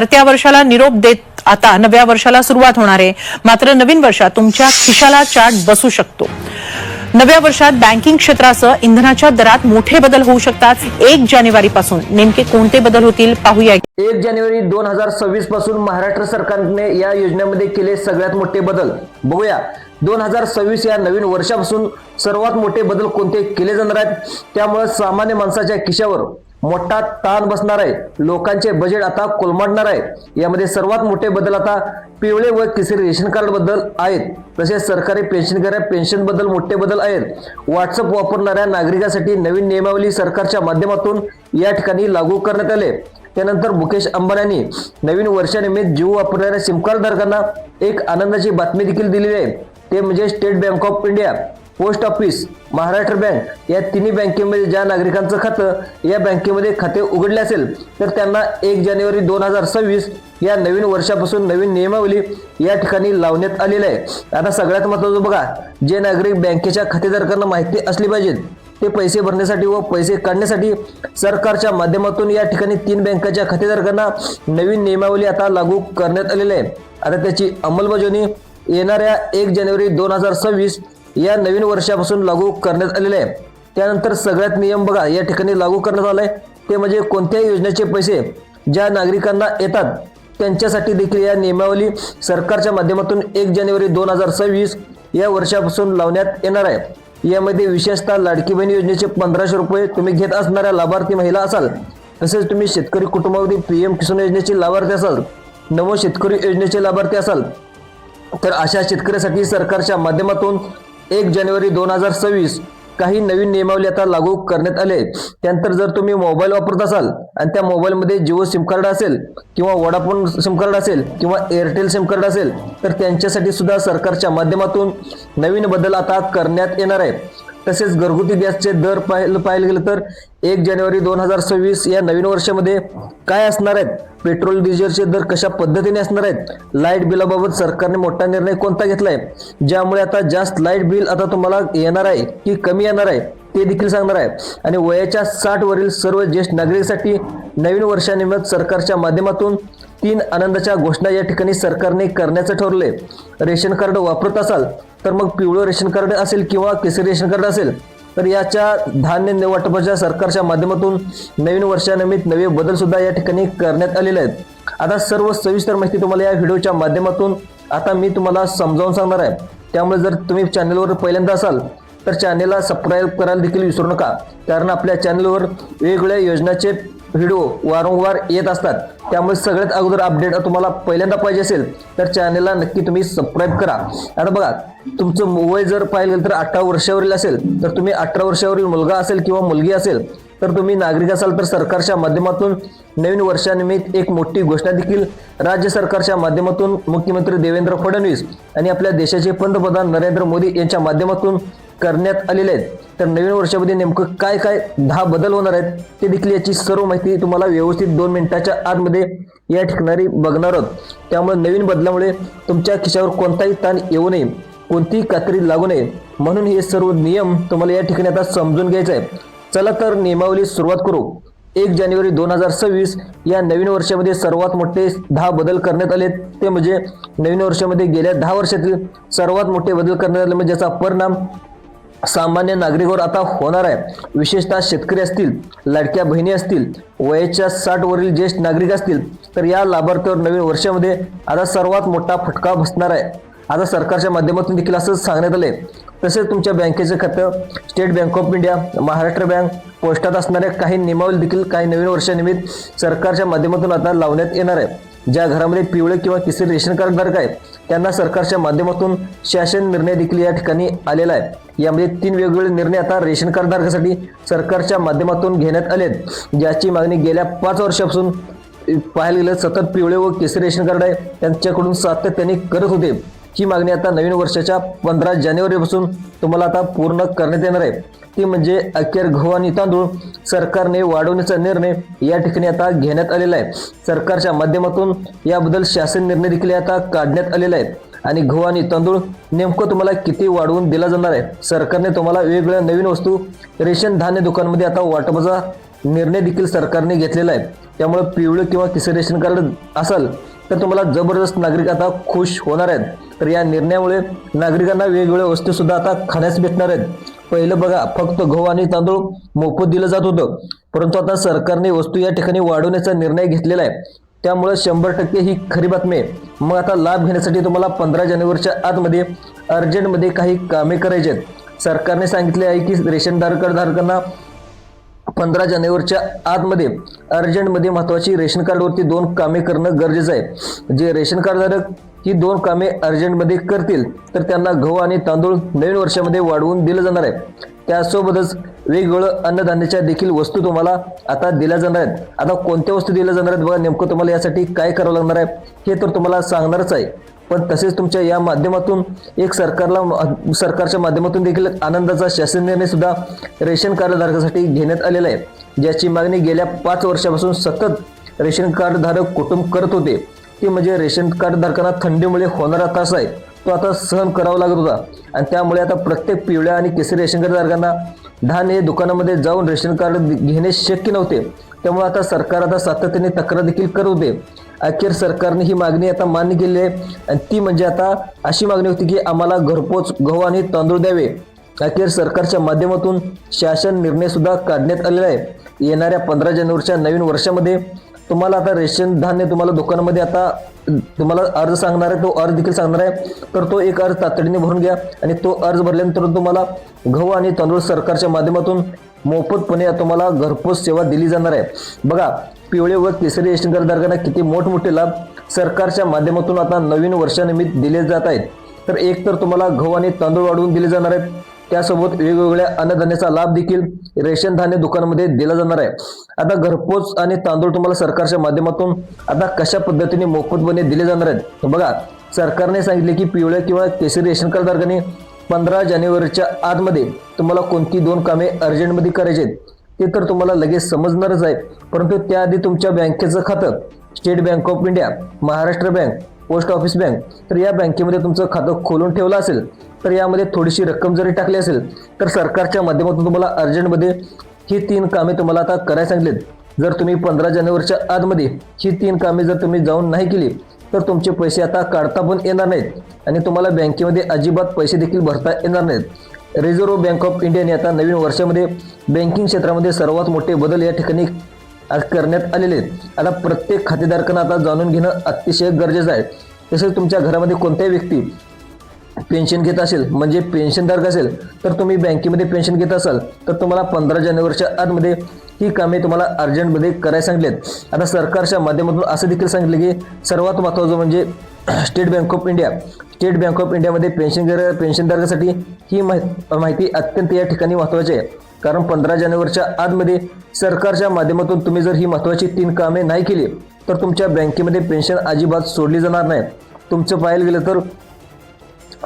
सरत्या वर्षाला निरोप देत आता नव्या वर्षाला सुरुवात होणार आहे. मात्र नवीन वर्षात तुमच्या खिशाला चाट बसू शकतो. नव्या वर्षात बँकिंग क्षेत्रासह इंधनाच्या दरात मोठे बदल होऊ शकतात. एक जानेवारी पासून नेमके कोणते बदल होतील पाहूया. एक जानेवारी दोन हजार सव्वीसपासून महाराष्ट्र सरकारने या योजनेमध्ये केले सगळ्यात मोठे बदल. बघूया. दोन हजार सव्वीस या नवीन वर्षापासून सर्वात मोठे बदल कोणते केले जाणार आहेत? त्यामुळे सामान्य माणसाच्या खिशावर मोठा ताण बसणार आहे. लोकांचे बजेट आता कोलमाडणार आहे. यामध्ये सर्वात मोठे बदल आता पिवळे व केसरी रेशन कार्डबद्दल आहेत. तसेच सरकारी पेन्शनकऱ्या पेन्शनबद्दल मोठे बदल आहेत. व्हॉट्सअप वापरणाऱ्या नागरिकांसाठी नवीन नियमावली सरकारच्या माध्यमातून या ठिकाणी लागू करण्यात आले. त्यानंतर मुकेश अंबानी नवीन वर्षानिमित्त जीव वापरणाऱ्या सिमकार्ड धारकांना एक आनंदाची बातमी देखील दिलेली आहे. ते म्हणजे State Bank of India post office Maharashtra Bank या तिन्ही बँकेमध्ये ज्या नागरिकांचं खातं या बँकेमध्ये खाते उघडले असेल तर त्यांना एक जानेवारी दोन हजार सव्वीस या नवीन वर्षापासून नवीन नियमावली या ठिकाणी लावण्यात आलेलं आहे. आता सगळ्यात महत्त्वाचं बघा जे नागरिक बँकेच्या खातेधारकांना माहिती असली पाहिजेत ते पैसे भरण्यासाठी व पैसे काढण्यासाठी सरकारच्या माध्यमातून या ठिकाणी तीन बँकाच्या खातेधारकांना नवीन नियमावली आता लागू करण्यात आलेली आहे. आता त्याची अंमलबजावणी येणाऱ्या एक जानेवारी दोन हजार सव्वीस या नवीन वर्षापासून लागू करण्यात आलेले आहे. त्यानंतर सगळ्यात नियम बघा या ठिकाणी लागू करण्यात आलाय. ते म्हणजे कोणत्याही योजनेचे पैसे ज्या नागरिकांना येतात त्यांच्यासाठी देखील या नियमावली सरकारच्या माध्यमातून एक जानेवारी दोन हजार सव्वीस या वर्षापासून लावण्यात येणार आहे. यामध्ये विशेषतः लाडकी बहीण योजनेचे पंधराशे रुपये तुम्ही घेत असणाऱ्या लाभार्थी महिला असाल तसेच तुम्ही शेतकरी कुटुंबामध्ये पी एम किसान योजनेचे लाभार्थी असाल नवो शेतकरी योजनेचे लाभार्थी असाल तर अशा शेतकऱ्यासाठी सरकारच्या माध्यमातून एक जानेवारी दोन हजार सव्वीस काही नवीन नियमावली आता लागू करण्यात आले. त्यानंतर जर तुम्ही मोबाईल वापरत असाल आणि त्या मोबाईलमध्ये जिओ सिम कार्ड असेल किंवा वडाफोन सिम कार्ड असेल किंवा एअरटेल सिम कार्ड असेल तर त्यांच्यासाठी सुद्धा सरकारच्या माध्यमातून नवीन बदल आता करण्यात येणार आहे तसेच घरगुती गॅसचे दर पाहिलं पाहायला गेलं तर एक जानेवारी दोन हजार सव्वीस या नवीन वर्षामध्ये काय असणार आहेत? पेट्रोल डिझेलचे दर कशा पद्धतीने असणार आहेत? लाइट बिलाबाबत सरकारने मोठा निर्णय कोणता घेतलाय? ज्यामुळे आता जास्त लाइट बिल आता तुम्हाला येणार आहे की कमी येणार आहे? ते देखील सांगणार आहे आणि वयाच्या साठ वरील सर्व ज्येष्ठ नागरिकांसाठी नवीन वर्षानिमित्त सरकारच्या माध्यमातून तीन आनंदाच्या घोषणा या ठिकाणी सरकारने करण्याचं ठरवले रेशन कार्ड वापरत असाल तर मग पिवळं रेशन कार्ड असेल किंवा केसरी रेशन कार्ड असेल तर याच्या धान्य वाटपाच्या सरकारच्या माध्यमातून नवीन वर्षानिमित्त नवे बदल सुद्धा या ठिकाणी करण्यात आलेले आहेत. आता सर्व सविस्तर माहिती तुम्हाला या व्हिडिओच्या माध्यमातून आता मी तुम्हाला समजावून सांगणार आहे. त्यामुळे जर तुम्ही चॅनलवर पहिल्यांदा असाल तर चॅनेलला सबस्क्राईब करायला देखील विसरू नका. कारण आपल्या चॅनलवर वेगवेगळ्या योजनाचे व्हिडिओ वारंवार येत असतात. त्यामुळे सगळ्यात अगोदर अपडेट तुम्हाला पहिल्यांदा पाहिजे असेल तर चॅनेलला नक्की तुम्ही सबस्क्राईब करा. आता बघा तुमचं वय जर पाहिलं गेलं तर अठरा वर्षावरील असेल तर तुम्ही अठरा वर्षावरील मुलगा असेल किंवा मुलगी असेल तर तुम्ही नागरिक असाल तर सरकारच्या माध्यमातून नवीन वर्षानिमित्त एक मोठी घोषणा देखील राज्य सरकारच्या माध्यमातून मुख्यमंत्री देवेंद्र फडणवीस आणि आपल्या देशाचे पंतप्रधान नरेंद्र मोदी यांच्या माध्यमातून करण्यात आलेले आहेत. तर नवीन वर्षामध्ये नेमकं काय काय दहा बदल होणार आहेत ते देखील याची सर्व माहिती तुम्हाला व्यवस्थित दोन मिनिटाच्या आतमध्ये या ठिकाणी बघणार आहोत. त्यामुळे नवीन बदलामुळे तुमच्या खिशावर कोणताही ताण येऊ नये कोणतीही कात्री लागू नये. म्हणून हे सर्व नियम तुम्हाला या ठिकाणी आता समजून घ्यायचं आहे चला तर नियमावली सुरुवात करू. एक जानेवारी दोन हजार सव्वीस या नवीन वर्षामध्ये सर्वात मोठे दहा बदल करण्यात आले ते म्हणजे नवीन वर्षामध्ये गेल्या दहा वर्षातील सर्वात मोठे बदल करण्यात आले म्हणजे ज्याचा परिणाम सामान्य नागरिकावर आता होणार आहे. विशेषतः शेतकरी असतील लाडक्या बहिणी असतील वयाच्या साठ वरील ज्येष्ठ नागरिक असतील तर या लाभार्थ्यावर नवीन वर्षामध्ये आता सर्वात मोठा फटका बसणार आहे. आता सरकारच्या माध्यमातून देखील असं सांगण्यात आले तसेच तुमच्या बँकेचं खातं State Bank of India Maharashtra Bank पोस्टात असणाऱ्या काही नियमावली देखील काही नवीन वर्षानिमित्त सरकारच्या माध्यमातून आता लावण्यात येणार आहे. ज्या घरामध्ये पिवळे किंवा केसरी रेशन कार्ड धारक आहेत त्यांना सरकारच्या माध्यमातून शासन निर्णय देखील या ठिकाणी आलेला आहे. यामध्ये तीन वेगवेगळे निर्णय आता रेशन कार्ड धारकासाठी सरकारच्या माध्यमातून घेण्यात आले आहेत. ज्याची मागणी गेल्या पाच वर्षापासून पाहायला गेलं सतत पिवळे व केसरी रेशन कार्ड आहे त्यांच्याकडून सातत्याने करत होते. ही मागणी आता नवीन वर्षाच्या पंधरा जानेवारीपासून तुम्हाला आता पूर्ण करण्यात येणार आहे. ती म्हणजे अखेर गहू आणि तांदूळ सरकारने वाढवण्याचा निर्णय या ठिकाणी आता घेण्यात आलेला आहे. सरकारच्या माध्यमातून याबद्दल शासन निर्णय देखील आता काढण्यात आलेला आहे. आणि गहू आणि तांदूळ नेमकं तुम्हाला किती वाढवून दिला जाणार आहे? सरकारने तुम्हाला वेगवेगळ्या नवीन वस्तू रेशन धान्य दुकानमध्ये आता वाटपाचा निर्णय देखील सरकारने घेतलेला आहे. त्यामुळे पिवळं किंवा किसान रेशन कार्ड असेल तर तुम्हाला जबरदस्त नागरिक आता खुश होणार आहेत. तर या निर्णयामुळे नागरिकांना वेगवेगळ्या वस्तू सुद्धा आता खाण्यास भेटणार आहेत. पहिलं बघा फक्त गहू आणि तांदूळ मोफत दिलं जात होतं. परंतु आता सरकारने वस्तू या ठिकाणी वाढवण्याचा निर्णय घेतलेला आहे. त्यामुळे शंभर टक्के ही खरी बातमी आहे. मग आता लाभ घेण्यासाठी तुम्हाला पंधरा जानेवारीच्या आतमध्ये अर्जंटमध्ये काही कामे करायची आहेत. सरकारने सांगितले आहे की रेशन धारकांना पंधरा जानेवारीच्या आतमध्ये अर्जंटमध्ये महत्वाची रेशन कार्डवरती दोन कामे करणं गरजेचं आहे. जे रेशन कार्डधारक ही दोन कामे अर्जंटमध्ये करतील तर त्यांना गहू आणि तांदूळ नवीन वर्षामध्ये वाढवून दिलं जाणार आहे. त्यासोबतच वेगवेगळं अन्नधान्याच्या देखील वस्तू तुम्हाला आता दिल्या जाणार आहेत. आता कोणत्या वस्तू दिल्या जाणार आहेत बघा नेमकं तुम्हाला यासाठी काय करावं लागणार आहे हे तर तुम्हाला सांगणारच आहे. पण तसेच तुमच्या या माध्यमातून एक सरकारला सरकारच्या माध्यमातून देखील आनंदाचा शासन निर्णय सुद्धा रेशन कार्डधारकासाठी घेण्यात आलेला आहे. ज्याची मागणी गेल्या पाच वर्षापासून सतत रेशन कार्डधारक कुटुंब करत होते. ती म्हणजे रेशन कार्ड धारकांना थंडीमुळे होणारा त्रास आहे तो आता सहन करावा लागत होता. आणि त्यामुळे आता प्रत्येक पिवळ्या आणि केसरी रेशन कार्ड धारकांना धान हे दुकानामध्ये जाऊन रेशन कार्ड घेणे शक्य नव्हते. त्यामुळे आता सरकार आता सातत्याने तक्रार देखील करत होते. अखेर सरकारने ही मागणी आता मान्य केली आहे. आणि ती म्हणजे आता अशी मागणी होती की आम्हाला घरपोच गहू आणि तांदूळ द्यावे. अखेर सरकारच्या माध्यमातून शासन निर्णय सुद्धा काढण्यात आलेला आहे. येणाऱ्या पंधरा जानेवारीच्या नवीन वर्षामध्ये तुम्हाला आता रेशन धान्य तुम्हाला दुकानामध्ये आता तुम्हाला अर्ज सांगणार आहे तो अर्ज देखील सांगणार आहे. तर तो एक अर्ज तातडीने भरून घ्या आणि तो अर्ज भरल्यानंतर तुम्हाला गहू आणि तांदूळ सरकारच्या माध्यमातून मोफतपणे तुम्हाला घरपोच सेवा दिली जाणार आहे. बघा पिवळे व केसरी रेशन कार्डधारकांना किती मोठमोठे लाभ सरकारच्या माध्यमातून आता नवीन वर्षानिमित्त दिले जात आहेत. तर एक तर तुम्हाला गहू आणि तांदूळ वाढवून दिले जाणार आहेत. त्यासोबत वेगवेगळ्या अन्नधान्याचा लाभ देखील रेशन धान्य दुकानामध्ये दिला जाणार आहे. आता घरपोच आणि तांदूळ तुम्हाला सरकारच्या माध्यमातून आता कशा पद्धतीने मोफतपणे दिले जाणार आहेत? बघा सरकारने सांगितले की पिवळ्या किंवा केसरी रेशन कार्ड धारकांनी पंधरा जानेवारीच्या आतमध्ये तुम्हाला कोणती दोन कामे अर्जंटमध्ये करायची आहेत ते तर तुम्हाला लगेच समजणारच आहे. परंतु त्याआधी तुमच्या बँकेचं खातं State Bank of India Maharashtra Bank post office bank तर या बँकेमध्ये तुमचं खातं खोलून ठेवलं असेल तर यामध्ये थोडीशी रक्कम जरी टाकली असेल तर सरकारच्या माध्यमातून तुम्हाला अर्जंटमध्ये ही तीन कामे तुम्हाला आता करायला सांगितलीत. जर तुम्ही पंधरा जानेवारीच्या आतमध्ये ही तीन कामे जर तुम्ही जाऊन नाही केली तर तुमचे पैसे आता काढता पण येणार नाहीत आणि तुम्हाला बँकेमध्ये अजिबात पैसे देखील भरता येणार नाहीत. रिझर्व्ह बँक ऑफ इंडियाने आता नवीन वर्षामध्ये बँकिंग क्षेत्रामध्ये सर्वात मोठे बदल या ठिकाणी करण्यात आलेले आहेत. आता प्रत्येक खातेधारकांना आता जाणून घेणं अतिशय गरजेचं आहे. तसेच तुमच्या घरामध्ये कोणत्याही व्यक्ती पेन्शन घेत असेल म्हणजे पेन्शनधारक असेल तर तुम्ही बँकेमध्ये पेन्शन घेत असाल तर तुम्हाला पंधरा जानेवारीच्या आतमध्ये ही कामे तुम्हाला अर्जंटमध्ये करायला सांगितलेत. आता सरकारच्या माध्यमातून असं देखील सांगितलं की सर्वात महत्त्वाचं म्हणजे State Bank of India. State Bank of इंडियामध्ये पेन्शन पेन्शनधारकासाठी ही माहिती अत्यंत या ठिकाणी महत्त्वाची आहे. कारण पंधरा जानेवारीच्या आतमध्ये सरकारच्या माध्यमातून तुम्ही जर ही महत्त्वाची तीन कामे नाही केली तर तुमच्या बँकेमध्ये पेन्शन अजिबात सोडली जाणार नाही. तुमचं पाहायला गेलं तर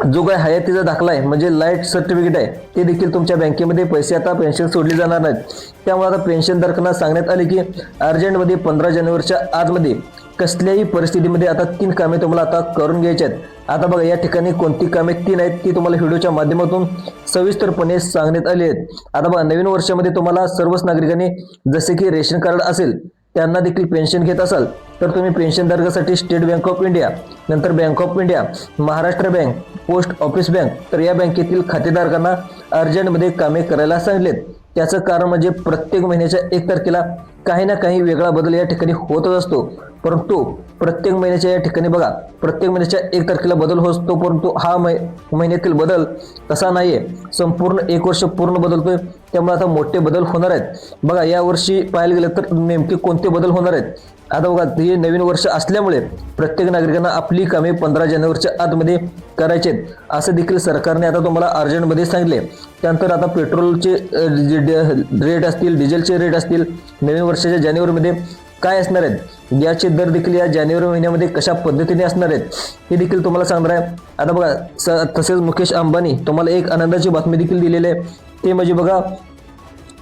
जो काय हयातीचा दाखला आहे म्हणजे लाइट सर्टिफिकेट आहे ते देखील तुमच्या बँकेमध्ये पैसे आता पेन्शन सोडले जाणार नाहीत. त्यामुळे आता पेन्शनधारकांना सांगण्यात आले की अर्जंटमध्ये पंधरा जानेवारीच्या आतमध्ये कसल्याही परिस्थितीमध्ये आता तीन कामे तुम्हाला आता करून घ्यायची आहेत. आता बघा या ठिकाणी कोणती कामे तीन आहेत ती तुम्हाला व्हिडिओच्या माध्यमातून सविस्तरपणे सांगण्यात आली आहेत. आता बघा नवीन वर्षामध्ये तुम्हाला सर्वच नागरिकांनी जसे की रेशन कार्ड असेल त्यांना देखील पेन्शन घेत असाल तर तुम्ही पेन्शनधारकासाठी स्टेट बँक ऑफ इंडिया नंतर Bank of India Maharashtra Bank post office bank तर या बँकेतील खातेधारकांना अर्जंटमध्ये कामे करायला सांगितलेत. त्याचं कारण म्हणजे प्रत्येक महिन्याच्या एक तारखेला काही ना काही वेगळा बदल या ठिकाणी होतच असतो. परंतु प्रत्येक महिन्याच्या या ठिकाणी बघा प्रत्येक महिन्याच्या एक तारखेला बदल होत असतो परंतु हा मै महिन्यातील बदल तसा नाही आहे संपूर्ण एक वर्ष पूर्ण बदलतोय त्यामुळे आता मोठे बदल होणार आहेत. बघा या वर्षी पाहायला गेलं तर नेमके कोणते बदल होणार आहेत? आता बघा हे नवीन वर्ष असल्यामुळे प्रत्येक नागरिकांना आपली कामे पंधरा जानेवारीच्या आतमध्ये करायचे आहेत. असं देखील सरकारने आता तुम्हाला अर्जंटमध्ये सांगितले त्यानंतर आता पेट्रोलचे जे डे- रेट असतील डिझेलचे रेट असतील नवीन वर्षाच्या जानेवारीमध्ये काय असणार आहेत? गॅसचे दर देखील या जानेवारी महिन्यामध्ये कशा पद्धतीने असणार आहेत हे देखील तुम्हाला सांगणार आहे. आता बघा स तसेच मुकेश अंबानी तुम्हाला एक आनंदाची बातमी देखील दिलेली आहे. ते म्हणजे बघा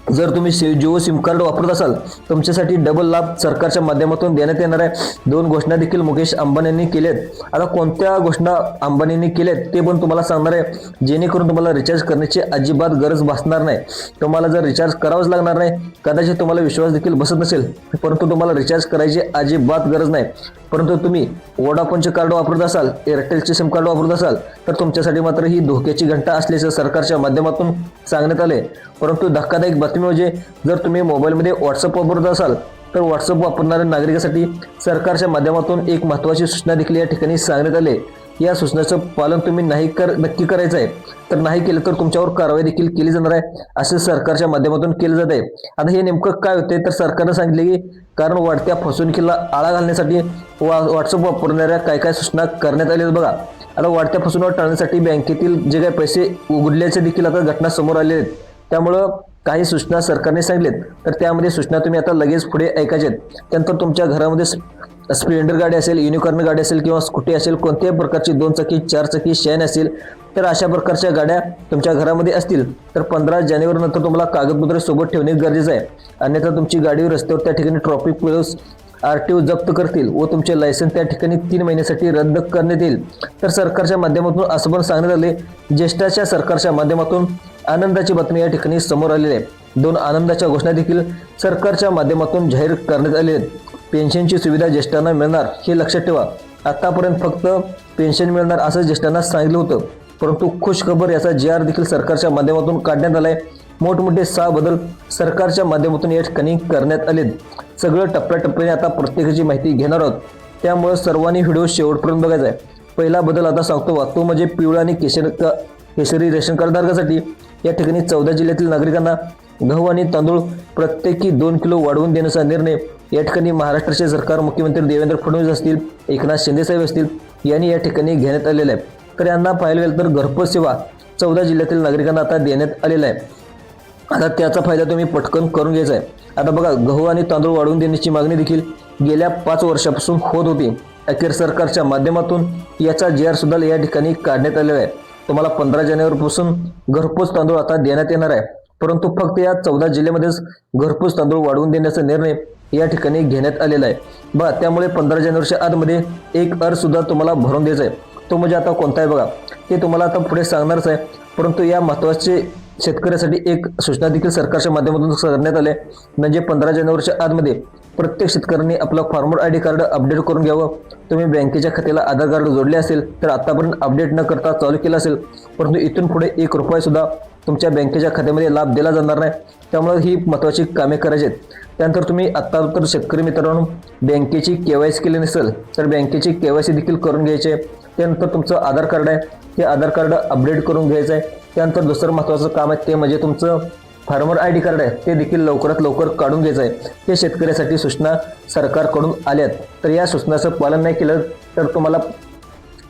जर तुम्ही जिओ सिम कार्ड वापरत असाल तुमच्यासाठी डबल लाभ सरकारच्या माध्यमातून देण्यात येणार आहे. दोन घोषणा देखील मुकेश अंबानींनी केल्यात आता कोणत्या घोषणा अंबानींनी केल्यात ते पण तुम्हाला सांगणार आहे. जेणेकरून तुम्हाला रिचार्ज करण्याची अजिबात गरज भासणार नाही. तुम्हाला जर रिचार्ज करावंच लागणार नाही कदाचित तुम्हाला विश्वास देखील बसत नसेल परंतु तुम्हाला रिचार्ज करायची अजिबात गरज नाही. परंतु तुम्ही वोडाफोनचे कार्ड वापरत असाल एअरटेलचे सिम कार्ड वापरत असाल तर तुमच्यासाठी मात्र ही धोक्याची घंटा असल्याचं सरकारच्या माध्यमातून सांगण्यात आले परंतु धक्कादायक बातमी म्हणजे जर तुम्ही मोबाईलमध्ये व्हॉट्सअप वापरत असाल तर व्हॉट्सअप वापरणाऱ्या नागरिकांसाठी सरकारच्या माध्यमातून एक महत्त्वाची सूचना देखील या ठिकाणी सांगण्यात आले या सूचनेचं पालन तुम्ही नाही कर नक्की करायचं आहे. तर नाही केलं तर तुमच्यावर कारवाई देखील केली जाणार आहे असे सरकारच्या माध्यमातून केलं जात आहे. आता हे नेमकं काय होते तर सरकारनं सांगितले की कारण वाढत्या फसवणुकीला आळा घालण्यासाठी वा व्हॉट्सअप वापरणाऱ्या काय काय सूचना करण्यात आल्या आहेत बघा. आता वाढत्या फसवणूक टाळण्यासाठी बँकेतील जे काही पैसे उघडल्याचे देखील आता घटना समोर आले आहेत. त्यामुळं काही सूचना सरकारने सांगितलेत. तर त्यामध्ये सूचना तुम्ही आता लगेच पुढे ऐकायचे आहेत त्यानंतर तुमच्या घरामध्ये स्प्लेंडर गाडी असेल युनिकॉर्न गाडी असेल किंवा स्कूटी असेल कोणत्याही प्रकारची दोन चाकी चार चाकी शेन असेल तर अशा प्रकारच्या गाड्या तुमच्या घरामध्ये असतील. तर पंधरा जानेवारी नंतर तुम्हाला कागदपत्रे सोबत ठेवणे गरजेचं आहे. अन्यथा तुमची गाडी रस्त्यावर त्या ठिकाणी traffic police R T O जप्त करतील व तुमचे लायसन्स त्या ठिकाणी तीन महिन्यासाठी रद्द करण्यात येईल. तर सरकारच्या माध्यमातून असं पण सांगण्यात आले ज्येष्ठाच्या सरकारच्या माध्यमातून आनंदाची बातमी या ठिकाणी समोर आलेली आहे. दोन आनंदाच्या घोषणा देखील सरकारच्या माध्यमातून जाहीर करण्यात आले आहेत. पेन्शनची सुविधा ज्येष्ठांना मिळणार हे लक्षात ठेवा. आतापर्यंत फक्त पेन्शन मिळणार असं ज्येष्ठांना सांगितलं होतं. परंतु खुश खबर याचा जी आर देखील सरकारच्या माध्यमातून काढण्यात आला आहे मोठमोठे सहा बदल सरकारच्या माध्यमातून या ठिकाणी करण्यात आले सगळं टप्प्याटप्प्याने आता प्रत्येकाची माहिती घेणार आहोत. त्यामुळे सर्वांनी व्हिडिओ शेवटपर्यंत बघायचा आहे. पहिला बदल आता सांगतो वा तो म्हणजे पिवळा आणि केशर केशरी रेशन कार्डधारकासाठी या ठिकाणी चौदा जिल्ह्यातील नागरिकांना गहू आणि तांदूळ प्रत्येकी दोन किलो वाढवून देण्याचा निर्णय या ठिकाणी महाराष्ट्राचे सरकार मुख्यमंत्री देवेंद्र फडणवीस असतील एकनाथ शिंदेसाहेब असतील यांनी या ठिकाणी घेण्यात आलेलं आहे. तर यांना पाहायला गेलं तर घरपोच सेवा चौदा जिल्ह्यातील नागरिकांना आता देण्यात आलेला आहे. आता त्याचा फायदा तुम्ही पटकन करून घ्यायचा आहे. आता बघा गहू आणि तांदूळ वाढवून देण्याची मागणी देखील गेल्या पाच वर्षापासून होत होती. अखेर सरकारच्या माध्यमातून याचा जी आर सुद्धा या ठिकाणी काढण्यात आलेला आहे. तुम्हाला पंधरा जानेवारीपासून घरपोच तांदूळ आता देण्यात येणार आहे. परंतु फक्त या चौदा जिल्ह्यामध्येच घरपोच तांदूळ वाढवून देण्याचा निर्णय या ठिकाणी घेण्यात आलेला आहे. बघा त्यामुळे पंधरा जानेवारीच्या आतमध्ये एक अर्ज सुद्धा तुम्हाला भरून द्यायचा आहे. तो म्हणजे आता कोणता आहे बघा? ते तुम्हाला आता पुढे सांगणारच आहे. परंतु या महत्त्वाचे शेतकऱ्यासाठी एक सूचना देखील सरकारच्या माध्यमातून करण्यात आले म्हणजे पंधरा जानेवारीच्या आतमध्ये प्रत्येक शेतकऱ्यांनी आपलं farmer I D card update करून घ्यावं. तुम्ही बँकेच्या खात्याला आधार कार्ड जोडले असेल तर आतापर्यंत अपडेट न करता चालू केलं असेल परंतु इथून पुढे एक रुपये सुद्धा तुमच्या बँकेच्या खात्यामध्ये लाभ दिला जाणार नाही. त्यामुळे ही महत्त्वाची कामे करायची आहेत. त्यानंतर तुम्ही आत्ता तर शेतकरी मित्रांनो बँकेची के वाय सी केली नसेल तर बँकेची के वाय सी देखील करून घ्यायची आहे. त्यानंतर तुमचं आधार कार्ड आहे ते आधार कार्ड अपडेट करून घ्यायचं आहे. त्यानंतर दुसरं महत्त्वाचं काम आहे ते म्हणजे तुमचं फार्मर आय डी कार्ड आहे ते देखील लवकरात लवकर काढून घ्यायचं आहे. हे शेतकऱ्यासाठी सूचना सरकारकडून आल्यात. तर या सूचनाचं पालन नाही केलं तर तुम्हाला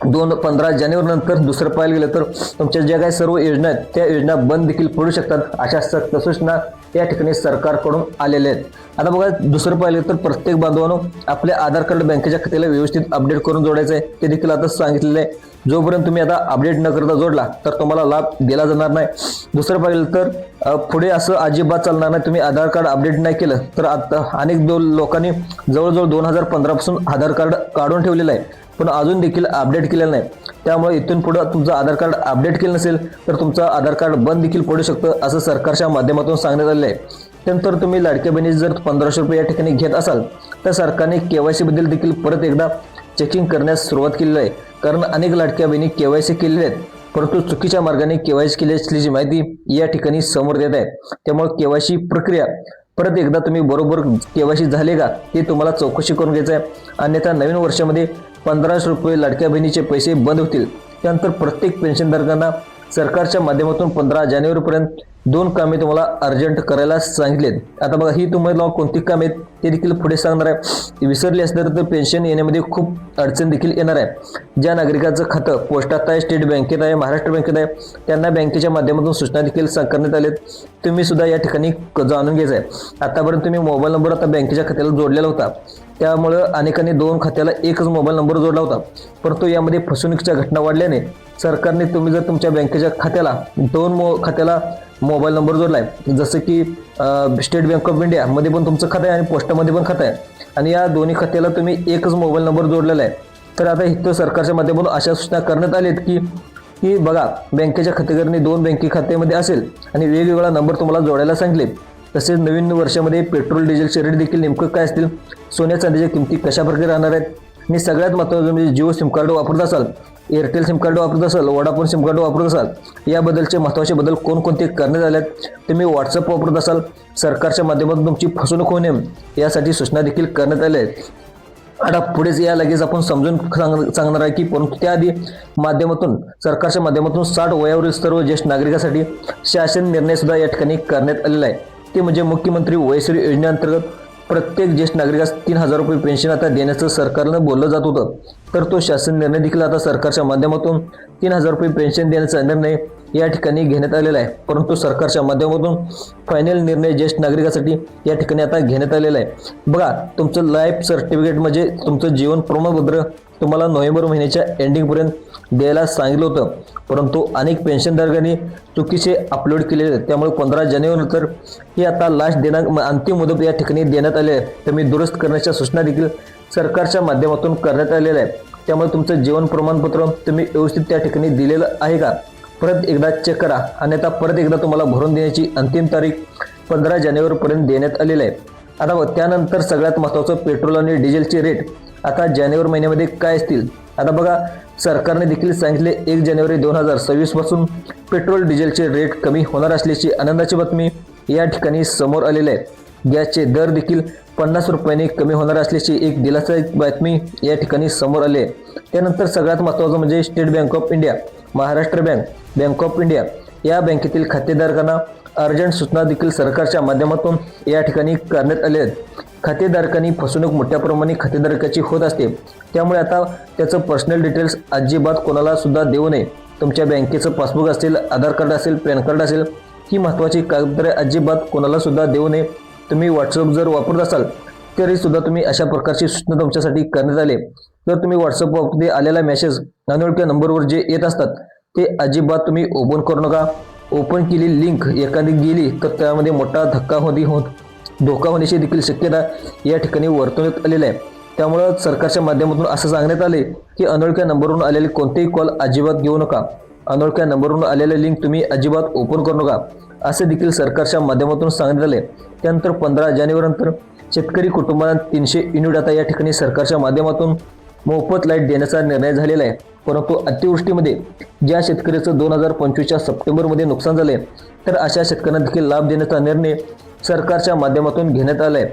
दोन पंधरा जानेवारी नंतर दुसरं पाहायला गेलं तर तुमच्या ज्या काही सर्व योजना आहेत त्या योजना बंद देखील पडू शकतात. अशा सक्त सूचना या ठिकाणी सरकारकडून आलेल्या आहेत. आता बघा दुसरं पाहिलं तर प्रत्येक बांधवानं आपले आधार कार्ड बँकेच्या खात्याला व्यवस्थित अपडेट करून जोडायचं आहे. ते देखील आता सांगितलेलं आहे. जोपर्यंत तुम्ही आता अपडेट न करता जोडला तर तुम्हाला लाभ दिला जाणार नाही. दुसरं पाहिलं तर पुढे असं अजिबात चालणार नाही. तुम्ही आधार कार्ड अपडेट नाही केलं तर आता अनेक दो लोकांनी जवळजवळ दोन हजार पंधरापासून आधार कार्ड काढून ठेवलेलं आहे. पण अजून देखील अपडेट केलेलं नाही. त्यामुळे इथून पुढं तुमचं आधार कार्ड अपडेट केलं नसेल तर तुमचं आधार कार्ड बंद देखील पडू शकतं असं सरकारच्या माध्यमातून सांगण्यात आलेलं आहे. त्यानंतर तुम्ही लाडक्या बहिणी जर पंधराशे रुपये या ठिकाणी घेत असाल तर सरकारने के वाय सीबद्दल देखील परत एकदा चेकिंग करण्यास सुरुवात केलेली आहे. कारण अनेक लाडक्या बहिणी केवायसी केलेल्या आहेत. परंतु चुकीच्या मार्गाने केवायसी केली असल्याची माहिती या ठिकाणी समोर येत आहे त्यामुळे केवायसी प्रक्रिया परत एकदा तुम्ही बरोबर केवायसी झाले का ते तुम्हाला चौकशी करून घ्यायचं आहे. अन्यथा नवीन वर्षामध्ये पंधराशे रुपये लाडक्या बहिणीचे पैसे बंद होतील. त्यानंतर प्रत्येक पेन्शनधारकांना सरकारच्या माध्यमातून पंधरा जानेवारीपर्यंत दोन कामे तुम्हाला अर्जंट करायला सांगितलेत. आता बघा ही तुम्हाला कोणती कामे आहेत ते देखील पुढे सांगणार आहे. विसरली असणार तर पेन्शन येण्यामध्ये खूप अडचण देखील येणार आहे. ज्या नागरिकाचं खातं पोस्टात आहे स्टेट बँकेत आहे महाराष्ट्र बँकेत आहे त्यांना बँकेच्या माध्यमातून सूचना देखील करण्यात आलेत तुम्ही सुद्धा या ठिकाणी क- जाणून घ्यायचं आहे. आतापर्यंत तुम्ही मोबाईल नंबर आता बँकेच्या खात्याला जोडलेला होता. त्यामुळं अनेकांनी दोन खात्याला एकच मोबाईल नंबर जोडला होता. परंतु यामध्ये फसवणुकीच्या घटना वाढल्याने सरकारने तुम्ही जर तुमच्या बँकेच्या खात्याला दोन मो खात्याला मोबाईल नंबर जोडलाय जसं की स्टेट बँक ऑफ इंडिया मध्ये पण तुमचं खातं आहे आणि पोस्टामध्ये पण खातं आहे. आणि या दोन्ही खात्याला तुम्ही एकच मोबाईल नंबर जोडलेला आहे. तर आता इथं सरकारच्या माध्यमातून अशा सूचना करण्यात आल्या आहेत की की बघा बँकेच्या खातेकरणी दोन बँके खात्यामध्ये असेल आणि वेगवेगळा नंबर तुम्हाला जोडायला सांगितले तसेच नवीन वर्षामध्ये पेट्रोल डिझेलचे रेट देखील नेमकं काय असतील? सोन्या चांदीच्या किमती कशा प्रकारे राहणार आहेत? आणि सगळ्यात महत्त्वाचं म्हणजे जिओ सिम कार्ड वापरत असाल एअरटेल सिम कार्ड वापरत असाल वडाफोन सिम कार्ड वापरत असाल याबद्दलचे महत्त्वाचे बदल कोणकोणते करण्यात आले आहेत तुम्ही व्हॉट्सअप वापरत असाल सरकारच्या माध्यमातून तुमची फसवणूक होऊ नये यासाठी सूचना देखील करण्यात आल्या आहेत. आता पुढेच या लगेच आपण समजून सांग सांगणार आहे की परंतु त्याआधी माध्यमातून सरकारच्या माध्यमातून साठ वयावरील सर्व ज्येष्ठ नागरिकांसाठी शासन निर्णयसुद्धा या ठिकाणी करण्यात आलेला आहे. ते म्हणजे मुख्यमंत्री वयश्री योजनेअंतर्गत प्रत्येक ज्येष्ठ नागरिकास तीन हजार रुपये पेन्शन आता देण्याचं सरकारनं बोललं जात होतं. तर तो शासन निर्णय देखील आता सरकारच्या माध्यमातून तीन हजार रुपये पेन्शन देण्याचा निर्णय या ठिकाणी घेण्यात आलेला आहे. परंतु सरकारच्या माध्यमातून फायनल निर्णय ज्येष्ठ नागरिकासाठी या ठिकाणी आता घेण्यात आलेला आहे. बघा तुमचं लाईफ सर्टिफिकेट म्हणजे तुमचं जीवन प्रमाणपत्र तुम्हाला नोव्हेंबर महिन्याच्या एंडिंगपर्यंत द्यायला सांगितलं होतं. परंतु अनेक पेन्शनधारकांनी चुकीचे अपलोड केलेले त्यामुळे पंधरा जानेवारीनंतर ही आता लास्ट दिनांक अंतिम मुदत या ठिकाणी देण्यात आले आहे तर मी दुरुस्त करण्याच्या सूचना देखील सरकारच्या माध्यमातून करण्यात आलेल्या आहे त्यामुळे तुमचं जीवन प्रमाणपत्र तुम्ही व्यवस्थित त्या ठिकाणी दिलेलं आहे का? परत एकदा चेक करा. आणि आता परत एकदा तुम्हाला भरून देण्याची अंतिम तारीख पंधरा जानेवारीपर्यंत देण्यात आलेली आहे. आता त्यानंतर सगळ्यात महत्त्वाचं पेट्रोल आणि डिझेलचे रेट आता जानेवारी महिन्यामध्ये काय असतील? आता बघा सरकारने देखील सांगितले एक जानेवारी दोन हजार सव्वीसपासून पेट्रोल डिझेलचे रेट कमी होणार असल्याची आनंदाची बातमी या ठिकाणी समोर आलेली आहे. गॅसचे दर देखील पन्नास रुपयाने कमी होणार असल्याची एक दिलासादायक बातमी या ठिकाणी समोर आली आहे. त्यानंतर सगळ्यात महत्त्वाचं म्हणजे State Bank of India Maharashtra Bank Bank of India. या बँकेतील खातेधारकांना अर्जंट सूचना देखील सरकारच्या माध्यमातून या ठिकाणी करण्यात आले आहेत. खातेधारकांनी फसवणूक मोठ्या प्रमाणे खातेधारकाची होत असते. त्यामुळे आता त्याचं पर्सनल डिटेल्स अजिबात कोणाला सुद्धा देऊ नये. तुमच्या बँकेचं पासबुक असेल आधार कार्ड असेल पॅन कार्ड असेल ही महत्त्वाची कागदपत्रे अजिबात कोणाला सुद्धा देऊ नये. तुम्ही व्हॉट्सअप जर वापरत असाल तरी सुद्धा तुम्ही अशा प्रकारची सूचना तुमच्यासाठी करण्यात आले. जर तुम्ही व्हॉट्सअपमध्ये आलेला मेसेज अनोळख्या नंबरवर जे येत असतात ते अजिबात तुम्ही ओपन करू नका. ओपन केली लिंक एखादी गेली तर त्यामध्ये मोठा धक्का होती होत. धोका होण्याची देखील शक्यता या ठिकाणी वर्तवण्यात आलेला आहे. त्यामुळं सरकारच्या माध्यमातून असं सांगण्यात आले की अनोळख्या नंबरवरून आलेले कोणतेही कॉल अजिबात घेऊ नका. अनोळख्या नंबरवरून आलेले लिंक तुम्ही अजिबात ओपन करू नका असे देखील सरकारच्या माध्यमातून सांगण्यात आले. त्यानंतर पंधरा जानेवारीनंतर शेतकरी कुटुंबांना तीनशे युनिट आता या ठिकाणी सरकारच्या माध्यमातून मोफत लाइट देण्याचा निर्णय झालेला आहे. परंतु अतिवृष्टीमध्ये ज्या शेतकऱ्याचं दोन हजार पंचवीसच्या सप्टेंबरमध्ये नुकसान झाले तर अशा शेतकऱ्यांना देखील लाभ देण्याचा निर्णय सरकारच्या माध्यमातून घेण्यात आला आहे.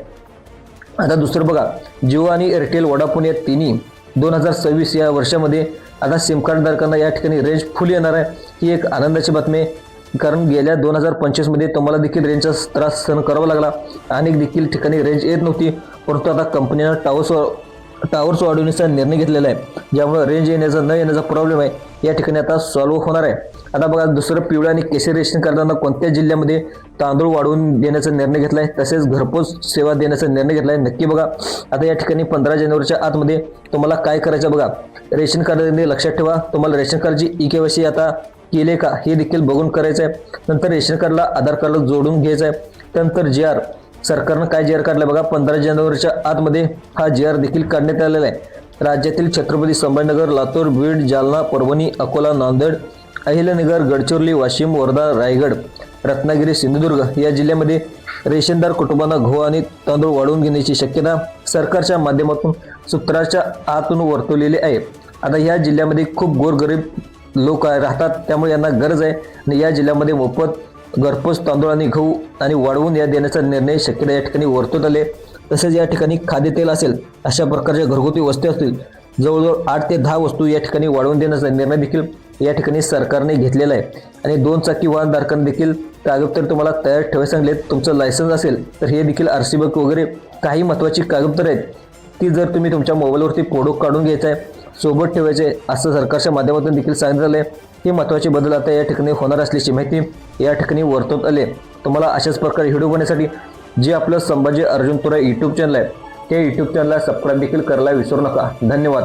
आता दुसरं बघा जिओ आणि एअरटेल वडाफोन या तिन्ही दोन हजार सव्वीस या वर्षामध्ये आता सिम कार्डधारकांना या ठिकाणी रेंज फुल येणार आहे. ही एक आनंदाची बातमी आहे. कारण गेल्या दोन हजार पंचवीसमध्ये तुम्हाला देखील रेंजचा त्रास सहन करावा लागला. अनेक देखील ठिकाणी रेंज येत नव्हती. परंतु आता कंपनीनं टावर्स टावर्स वाढवण्याचा निर्णय घेतलेला आहे. ज्यामुळे रेंज येण्याचा न येण्याचा प्रॉब्लेम आहे. या ठिकाणी आता सॉल्व्ह होणार आहे. आता बघा दुसरं पिवळं आणि केशरी रेशन करताना कोणत्या जिल्ह्यामध्ये तांदूळ वाढवून देण्याचा निर्णय घेतला आहे तसेच घरपोच सेवा देण्याचा निर्णय घेतला आहे नक्की बघा. आता या ठिकाणी पंधरा जानेवारीच्या आतमध्ये तुम्हाला काय करायचं बघा? रेशन कार्ड लक्षात ठेवा. तुम्हाला रेशन कार्डची ई केवायसी आता केले का? हे देखील बघून करायचं आहे नंतर रेशन कार्डला आधार कार्डला जोडून घ्यायचं आहे त्यानंतर जे आर सरकारनं काय जी आर काढला बघा पंधरा जानेवारीच्या आतमध्ये हा जी आर देखील काढण्यात आलेला आहे. राज्यातील छत्रपती संभाजीनगर लातूर बीड जालना परभणी अकोला नांदेड अहिल्यानगर गडचिरोली वाशिम वर्धा रायगड रत्नागिरी सिंधुदुर्ग या जिल्ह्यामध्ये रेशनदार कुटुंबांना गहू आणि तांदूळ वाढवून घेण्याची शक्यता सरकारच्या माध्यमातून सूत्राच्या आतून वर्तवलेली आहे. आता या जिल्ह्यामध्ये खूप गोरगरीब लोक राहतात त्यामुळे यांना गरज आहे. आणि या जिल्ह्यामध्ये मोफत घरपोच तांदूळ आणि गहू आणि वाढवून या देण्याचा निर्णय शक्यता या ठिकाणी वर्तवत आले. तसेच या ठिकाणी खाद्यतेल असेल अशा प्रकारच्या घरगुती वस्तू असतील जवळजवळ आठ ते दहा वस्तू या ठिकाणी वाढवून देण्याचा निर्णय देखील या ठिकाणी सरकारने घेतलेला आहे. आणि दोन चाकी वाहनधारकांना देखील कागदपत्र तुम्हाला तयार ठेवायला सांगलेत. तुमचं लायसन्स असेल तर हे देखील आर सी बुक वगैरे काही महत्त्वाची कागदपत्र आहेत. ती जर तुम्ही तुमच्या मोबाईलवरती फोटो काढून घ्यायचा आहे सोबत ठेवायचे आहे असं सरकारच्या माध्यमातून देखील सांगितलं आहे हे महत्त्वाचे बदल आता या ठिकाणी होणार असल्याची माहिती या ठिकाणी वर्तवत आले. तुम्हाला अशाच प्रकारे व्हिडिओ बघण्यासाठी जे आपलं संभाजी अर्जुन तुरा यूट्यूब चॅनल आहे त्या यूट्यूब चॅनलला सबस्क्राईब देखील करायला विसरू नका. धन्यवाद.